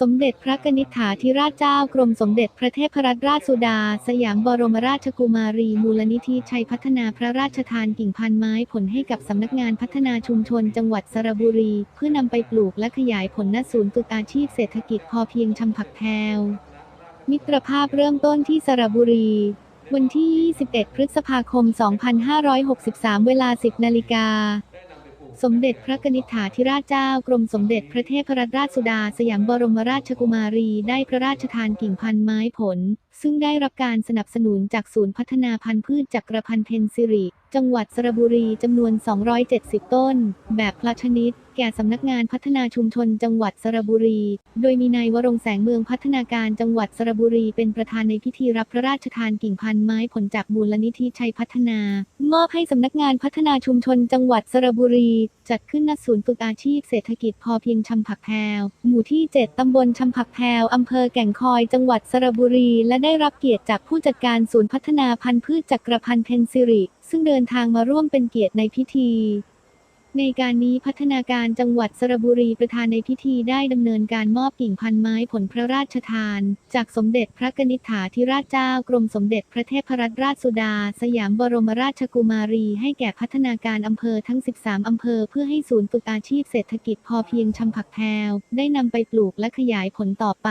สมเด็จพระกนิษฐาธิราชเจ้ากรมสมเด็จพระเทพรัตนราชสุดา สยามบรมราชกุมารี มูลนิธิชัยพัฒนาพระราชทานกิ่งพันไม้ผลให้กับสำนักงานพัฒนาชุมชนจังหวัดสระบุรี เพื่อนำไปปลูกและขยายผลณศูนย์ฝึกอาชีพเศรษฐกิจพอเพียงชำผักแพวมิตรภาพเริ่มต้นที่สระบุรี วันที่ 21 พฤษภาคม 2563 เวลา 10 นาฬิกา สมเด็จพระกนิษฐาธิราชเจ้ากรมสมเด็จพระเทพรัตนราชสุดาสยามบรมราชกุมารีได้พระราชทานกิ่งพันไม้ผล ซึ่งได้รับการสนับสนุนจากศูนย์พัฒนาพันธุ์พืชจักรพันธ์เพนซิริจังหวัดสระบุรีจำนวน 270 ต้น แบบพละชนิด แก่สำนักงานพัฒนาชุมชนจังหวัดสระบุรี โดยมีนายวรงแสงเมืองพัฒนาการจังหวัดสระบุรีเป็นประธานในพิธีรับพระราชทานกิ่งพันไม้ผลจากมูลนิธิชัยพัฒนา มอบให้สำนักงานพัฒนาชุมชนจังหวัดสระบุรี จัดขึ้นณศูนย์ฝึกอาชีพเศรษฐกิจพอเพียงชำผักแพวหมู่ที่ 7 ตำบลชำผักแพวอำเภอแก่งคอยจังหวัดสระบุรี และได้รับเกียรติจากผู้จัดการศูนย์พัฒนาพันธุ์พืชจักรพันธ์เพนซิริ ซึ่งเดินทางมาร่วมเป็นเกียรติในพิธี ในการนี้พัฒนาการจังหวัดสระบุรีประธานในพิธีได้ดำเนินการมอบกิ่งพันไม้ผลพระราชทาน จากสมเด็จพระกนิษฐาธิราชเจ้ากรมสมเด็จพระเทพรัตนราชสุดา สยามบรมราชกุมารี ให้แก่พัฒนาการอำเภอทั้ง 13 อำเภอ เพื่อให้ศูนย์ฝึกอาชีพเศรษฐกิจพอเพียงชำผักแพวได้นำไปปลูกและขยายผลต่อไป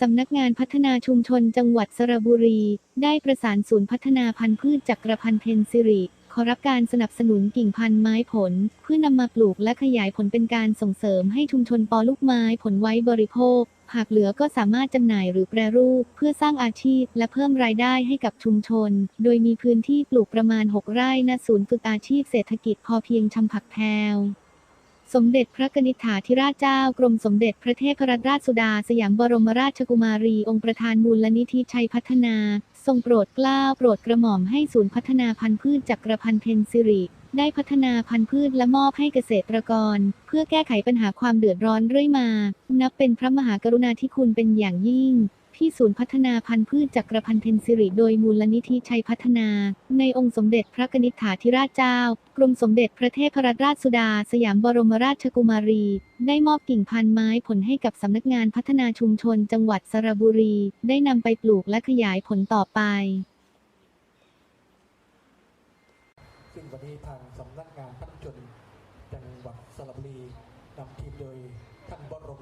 สำนักงานพัฒนาชุมชนจังหวัดสระบุรี ได้ประสานศูนย์พัฒนาพันธุ์พืชจักรพันธ์เพนซิริ ขอรับการสนับสนุนกิ่งพันธุ์ไม้ผล เพื่อนำมาปลูกและขยายผลเป็นการส่งเสริมให้ชุมชนปอลูกไม้ผลไว้บริโภค หากเหลือก็สามารถจำหน่ายหรือแปรรูป เพื่อสร้างอาชีพ และเพิ่มรายได้ให้กับชุมชน โดยมีพื้นที่ปลูกประมาณ 6 ไร่ณศูนย์ฝึกอาชีพเศรษฐกิจพอเพียงชำผักแพว สมเด็จพระกนิษฐาธิราชเจ้ากรมสมเด็จพระเทพรัตนราชสุดาสยามบรมราชกุมารี องค์ประธานมูลนิธิชัยพัฒนา ทรงโปรดเกล้าโปรดกระหม่อมให้ศูนย์พัฒนาพันธุ์พืชจักรพันธ์เพนซิริได้พัฒนาพันธุ์พืชและมอบให้เกษตรกร เพื่อแก้ไขปัญหาความเดือดร้อนเรื่อยมา นับเป็นพระมหากรุณาธิคุณเป็นอย่างยิ่ง ที่ศูนย์พัฒนาพันธุ์พืชจักรพันธ์เพนซิริโดยมูลนิธิชัยพัฒนา ในองค์สมเด็จพระนิษฐาธิราชเจ้า กรมสมเด็จพระเทพรราชสุดา สยามบรมราชกุมารี ได้มอบกิ่งพันธุ์ไม้ผลให้กับสำนักงานพัฒนาชุมชนจังหวัดสระบุรี ได้นำไปปลูกและขยายผลต่อไปซึ่งวันนี้ทางสำนักงานพัฒนาชนจังหวัดสระบุรีนำทีมโดยท่านบรม